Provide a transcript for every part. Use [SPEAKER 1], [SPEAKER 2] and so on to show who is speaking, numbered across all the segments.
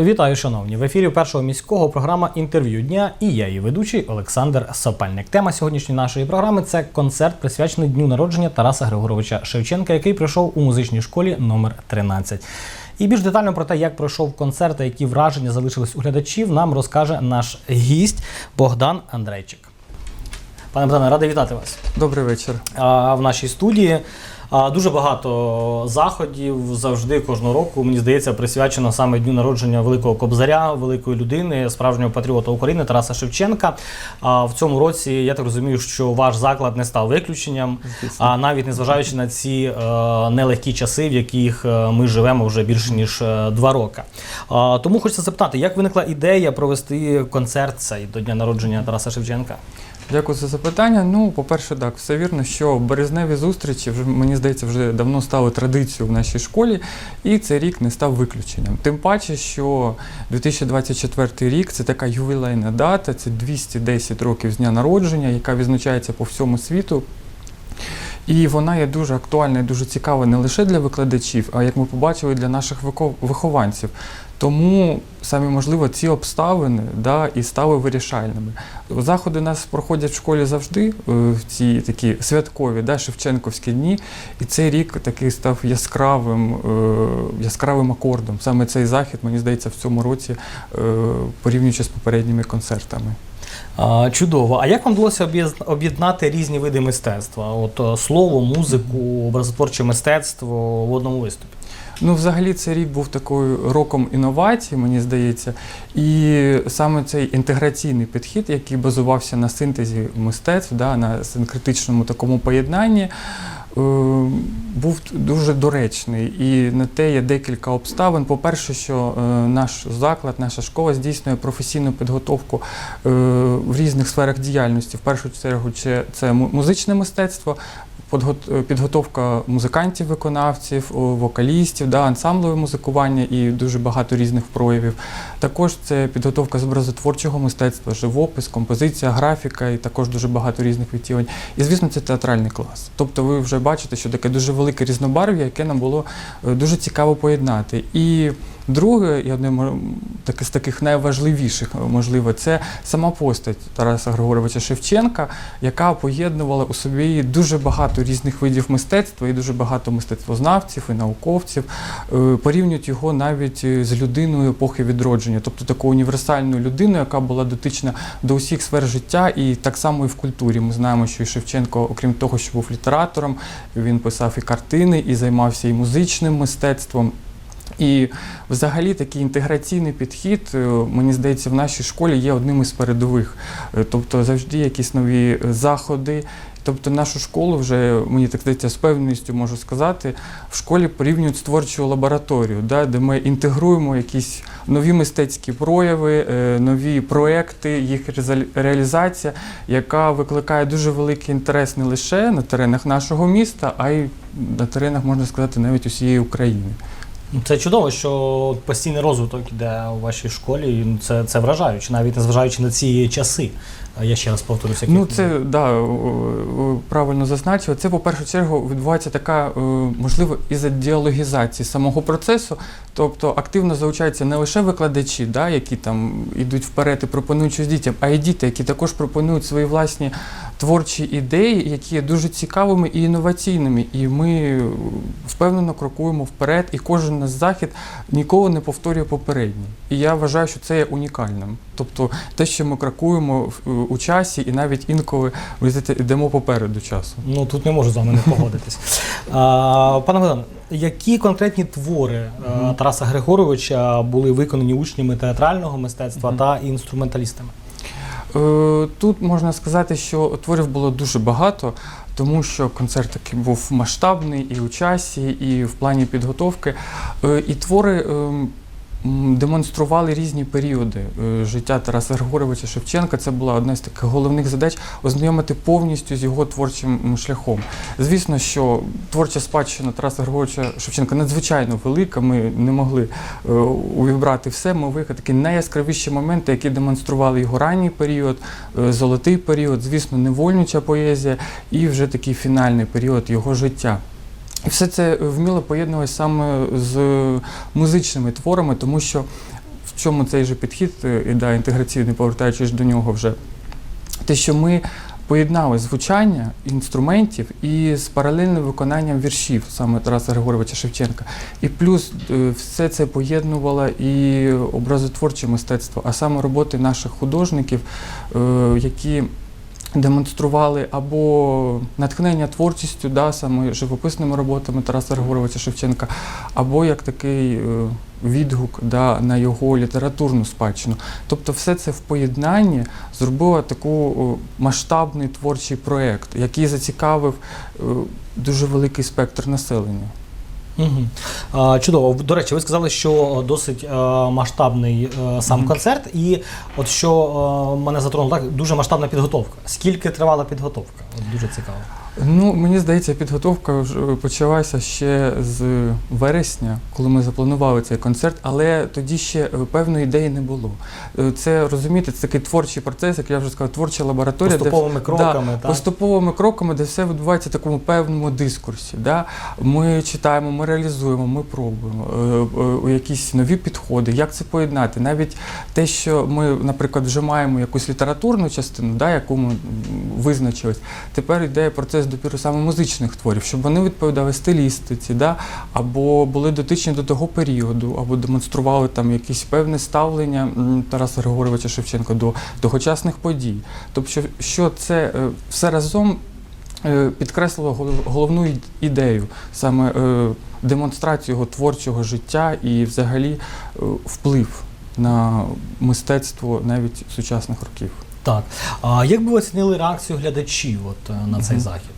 [SPEAKER 1] Вітаю, шановні! В ефірі першого міського програма інтерв'ю дня і я, її ведучий Олександр Сопельник. Тема сьогоднішньої нашої програми це концерт, присвячений дню народження Тараса Григоровича Шевченка, який пройшов у музичній школі номер 13. І більш детально про те, як пройшов концерт та які враження залишились у глядачів, нам розкаже наш гість Богдан Андрейчик. Пане Богдане, радий вітати вас
[SPEAKER 2] Добрий вечір.
[SPEAKER 1] а, в нашій студії. Дуже багато заходів завжди кожного року, мені здається, присвячено саме дню народження великого кобзаря, великої людини, справжнього патріота України Тараса Шевченка. А в цьому році я так розумію, що ваш заклад не став виключенням, а навіть незважаючи на ці е, нелегкі часи, в яких е, ми живемо вже більше ніж е, два роки. Тому хочеться запитати, як виникла ідея провести концерт цей до дня народження Тараса Шевченка?
[SPEAKER 2] Дякую за запитання. Ну, по-перше, так, все вірно, що березневі зустрічі вже мені здається вже давно стали традицією в нашій школі, і цей рік не став виключенням. Тим паче, що 2024 рік це така ювілейна дата, це 210 років з дня народження, яка відзначається по всьому світу. І вона є дуже актуальна і дуже цікава не лише для викладачів, а як ми побачили, для наших вихованців. Тому саме можливо ці обставини да, і стали вирішальними. Заходи у нас проходять в школі завжди е, в ці такі святкові, да, Шевченковські дні. І цей рік такий став яскравим, е, яскравим акордом. Саме цей захід, мені здається, в цьому році, е, порівнюючи з попередніми концертами.
[SPEAKER 1] Чудово. А як вам вдалося об'єднати різні види мистецтва? От е, слово, музику, образотворче мистецтво в одному виступі?
[SPEAKER 2] Ну, взагалі, цей рік був такою роком інновацій, мені здається. І саме цей інтеграційний підхід, який базувався на синтезі мистецтв, да, на синкретичному такому поєднанні, е, був дуже доречний. І на те є декілька обставин. По-перше, що е, наш заклад, наша школа здійснює професійну підготовку е, в різних сферах діяльності. В першу чергу, це, музичне мистецтво, підготовка музикантів-виконавців, вокалістів, да, ансамблеве музикування і дуже багато різних проявів. Також це підготовка з образотворчого мистецтва, живопис, композиція, графіка і також дуже багато різних відтілень. І, звісно, це театральний клас. Тобто ви вже бачите, що таке дуже велике різнобарв'я, яке нам було е, дуже цікаво поєднати. І Друге, і одне таке з таких найважливіших, можливо, це сама постать Тараса Григоровича Шевченка, яка поєднувала у собі дуже багато різних видів мистецтва і дуже багато мистецтвознавців і науковців. Е, Порівнюють його навіть е, з людиною епохи відродження, тобто такою універсальною людиною, яка була дотична до усіх сфер життя, і так само і в культурі. Ми знаємо, що і Шевченко, окрім того, що був літератором, він писав і картини, і займався і музичним мистецтвом. І взагалі такий інтеграційний підхід, е, мені здається, в нашій школі є одним із передових. Е, Тобто завжди якісь нові е, заходи. Тобто нашу школу вже, мені так здається, з певністю можу сказати, в школі порівнюють з творчою лабораторією, да, де ми інтегруємо якісь нові мистецькі прояви, нові проекти, їх реалізація, яка викликає дуже великий інтерес не лише на теренах нашого міста, а й на теренах, можна сказати, навіть усієї України.
[SPEAKER 1] Ну, Це чудово, що постійний розвиток іде у вашій школі. і Це, це вражаюче, навіть незважаючи на ці часи. Я ще раз повторюся.
[SPEAKER 2] Ну, це да, правильно зазначили. Це, по першу чергу, відбувається така, е, можливо, із діалогізації самого процесу. Тобто активно залучаються не лише викладачі, да, які там йдуть вперед і пропонують щось дітям, а й діти, які також пропонують свої власні творчі ідеї, які є дуже цікавими і інноваційними. І ми впевнено крокуємо вперед, і кожен наш захід ніколи не повторює попередній. І я вважаю, що це є унікальним. Тобто те, що ми крокуємо в- у часі, і навіть інколи йдемо попереду часу.
[SPEAKER 1] Ну тут не можу з вами не погодитись. А, пане Богдан, які конкретні твори е,
[SPEAKER 2] Мгм.
[SPEAKER 1] Тараса Григоровича були виконані учнями театрального мистецтва та інструменталістами?
[SPEAKER 2] Е, Тут можна сказати, що творів було дуже багато, тому що концерт такий був масштабний і у часі, і в плані підготовки. Е, І твори ем, демонстрували різні періоди е, життя Тараса Григоровича Шевченка. Це була одна з таких головних задач ознайомити повністю з його творчим шляхом. Звісно, що творча спадщина Тараса Григоровича Шевченка надзвичайно велика. Ми не могли е, увібрати все. Ми виїхали такі найяскравіші моменти, які демонстрували його ранній період, е, золотий період, звісно, невольнича поезія і вже такий фінальний період його життя. І все це вміло поєднувалося саме з музичними творами, тому що в чому цей же підхід е, і да, інтеграційний, повертаючись до нього вже, те, що ми поєднали звучання інструментів і з паралельним виконанням віршів саме Тараса Григоровича Шевченка. І плюс е, все це поєднувало і образотворче мистецтво, а саме роботи наших художників, е, які демонстрували або натхнення творчістю, да, саме живописними роботами Тараса Григоровича Шевченка, або як такий е, відгук да, на його літературну спадщину. Тобто все це в поєднанні зробило таку масштабний творчий проєкт, який зацікавив е, дуже великий спектр населення.
[SPEAKER 1] Угу. Чудово. До речі, ви сказали, що досить е, масштабний е, сам концерт, і от що е, мене затронуло, так, дуже масштабна підготовка. Скільки тривала підготовка? От дуже цікаво.
[SPEAKER 2] Ну, мені здається, підготовка почалася ще з вересня, коли ми запланували цей концерт, але тоді ще е, певної ідеї не було. Е, Це розумієте, це такий творчий процес, як я вже сказав, творча лабораторія, де
[SPEAKER 1] Поступовими кроками, так?
[SPEAKER 2] поступовими кроками, де все відбувається в такому певному дискурсі. Да? Ми читаємо, ми реалізуємо, ми пробуємо е, е, якісь нові підходи, як це поєднати. Навіть те, що ми, наприклад, вже маємо якусь літературну частину, да, яку ми визначились, тепер йде процес допіру саме музичних творів, щоб вони відповідали стилістиці, да, або були дотичні до того періоду, або демонстрували там якесь певне ставлення Тараса Григоровича Шевченка до тогочасних подій. Тобто, що- це е, все разом е, підкреслило головну ідею, саме е, демонстрацію його творчого життя і взагалі вплив на мистецтво навіть сучасних років.
[SPEAKER 1] Так. А як би ви оцінили реакцію глядачів от, е, на цей захід?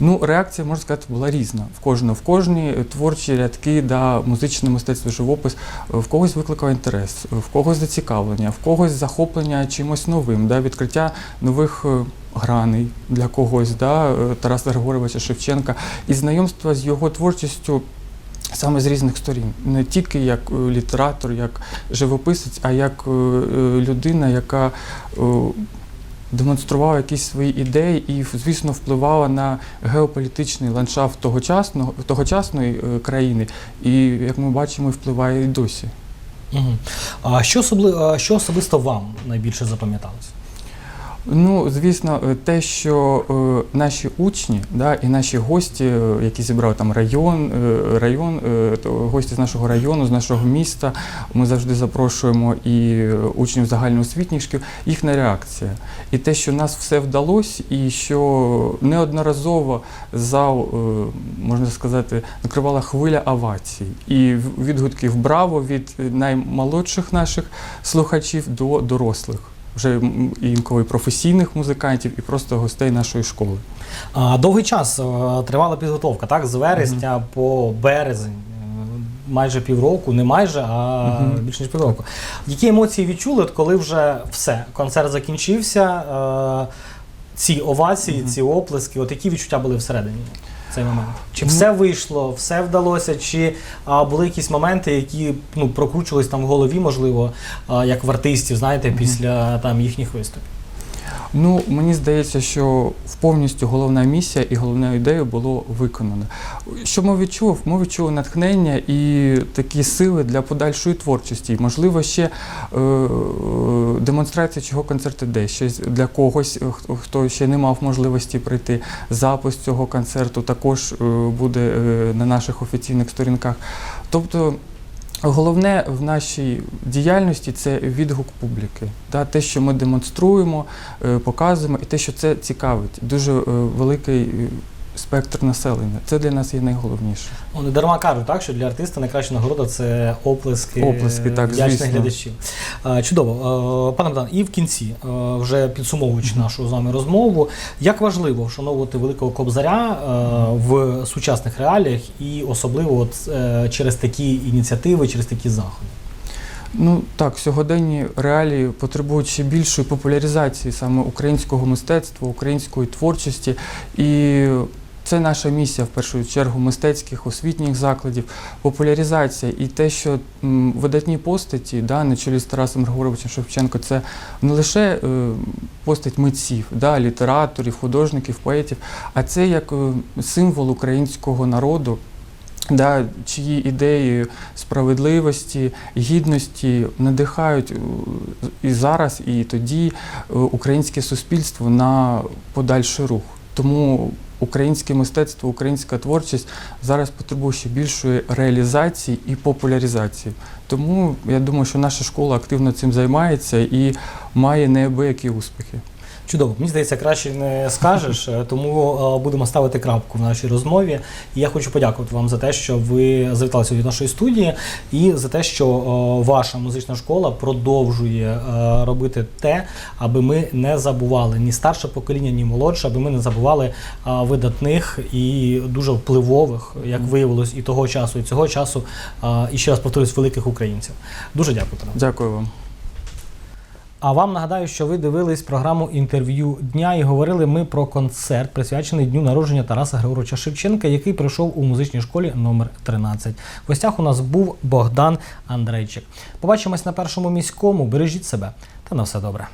[SPEAKER 2] Ну, реакція, можна сказати, була різна. В кожного, в кожній творчі рядки, да, музичне мистецтво, живопис, е, в когось викликав інтерес, е, в когось зацікавлення, в когось захоплення чимось новим, да, відкриття нових граней для когось, да, Тараса Григоровича Шевченка, і знайомство з його творчістю. Саме з різних сторін, не тільки як е, літератор, як живописець, а як е, е, людина, яка демонструвала якісь свої ідеї і, звісно, впливала на геополітичний ландшафт тогочасного, тогочасної країни, і, як ми бачимо, впливає і досі.
[SPEAKER 1] Угу. А що, особли... а що особисто вам найбільше запам'яталось?
[SPEAKER 2] Ну, звісно, е, те, що е, наші учні да, і наші гості, е, які зібрали там район, е, район е, то гості з нашого району, з нашого міста, ми завжди запрошуємо і е, учнів загальноосвітніх шкіл, їхня реакція. І те, що нас все вдалося, і що неодноразово зал, е, можна сказати, накривала хвиля овацій і відгуків браво від наймолодших наших слухачів до дорослих. Вже інколи професійних музикантів і просто гостей нашої школи.
[SPEAKER 1] А, довгий час е, тривала підготовка, так? З вересня по березень. е, Майже півроку, не майже, а
[SPEAKER 2] Мгм.
[SPEAKER 1] більше ніж півроку. Які емоції відчули, от коли вже все, концерт закінчився, е, ці овації,
[SPEAKER 2] Мгм.
[SPEAKER 1] ці оплески, от які відчуття були всередині цей момент? Чи
[SPEAKER 2] Ну-
[SPEAKER 1] все вийшло, все вдалося, чи а, були якісь моменти, які ну, прокручувались там в голові, можливо, а, як в артистів, знаєте,
[SPEAKER 2] mm.
[SPEAKER 1] після там їхніх виступів?
[SPEAKER 2] Ну, мені здається, що повністю головна місія і головна ідея було виконано. Що ми відчули? Ми відчули натхнення і такі сили для подальшої творчості. Можливо, ще е, демонстрація чого концерт іде. Щось для когось, е, хто ще не мав можливості прийти. Запис цього концерту також е, буде е, на наших офіційних сторінках. Тобто. Головне в нашій діяльності це відгук публіки. Те, що ми демонструємо, е, показуємо, і те, що це цікавить. Дуже е, великий спектр населення. Це для нас є найголовніше.
[SPEAKER 1] Ну, не дарма кажуть, так, що для артиста найкраща нагорода це оплески,
[SPEAKER 2] Оплески, так,
[SPEAKER 1] вдячних
[SPEAKER 2] звісно.
[SPEAKER 1] глядачів. Чудово. Пане Богдан, і в кінці, вже підсумовуючи
[SPEAKER 2] Мгм.
[SPEAKER 1] нашу з вами розмову, як важливо вшановувати великого кобзаря в сучасних реаліях і особливо от, е, через такі ініціативи, через такі заходи.
[SPEAKER 2] Ну так, сьогоденні реалії потребують ще більшої популяризації саме українського мистецтва, української творчості. І це наша місія в першу чергу мистецьких освітніх закладів, популяризація і те, що видатні постаті, да, на чолі з Тарасом Григоровичем Шевченко, це не лише е, постать митців, да, літераторів, художників, поетів, а це як е, символ українського народу. да, чиї ідеї справедливості, гідності надихають е, і зараз, і тоді українське суспільство на подальший рух. Тому українське мистецтво, українська творчість зараз потребує ще більшої реалізації і популяризації. Тому я думаю, що наша школа активно цим займається і має неабиякі успіхи.
[SPEAKER 1] Чудово, мені здається, краще не скажеш, е, тому е, будемо ставити крапку в нашій розмові. І я хочу подякувати вам за те, що ви завітали сьогодні до нашої студії, і за те, що е, ваша музична школа продовжує робити те, аби ми не забували ні старше покоління, ні молодше, аби ми не забували видатних і дуже впливових, як виявилось, і того часу, і цього часу, і ще раз повторюсь, великих українців. Дуже дякую.
[SPEAKER 2] Дякую вам.
[SPEAKER 1] А вам нагадаю, що ви дивились програму інтерв'ю дня і говорили ми про концерт, присвячений дню народження Тараса Григоровича Шевченка, який пройшов у музичній школі номер 13. В гостях у нас був Богдан Андрейчик. Побачимось на першому міському. Бережіть себе та на все добре.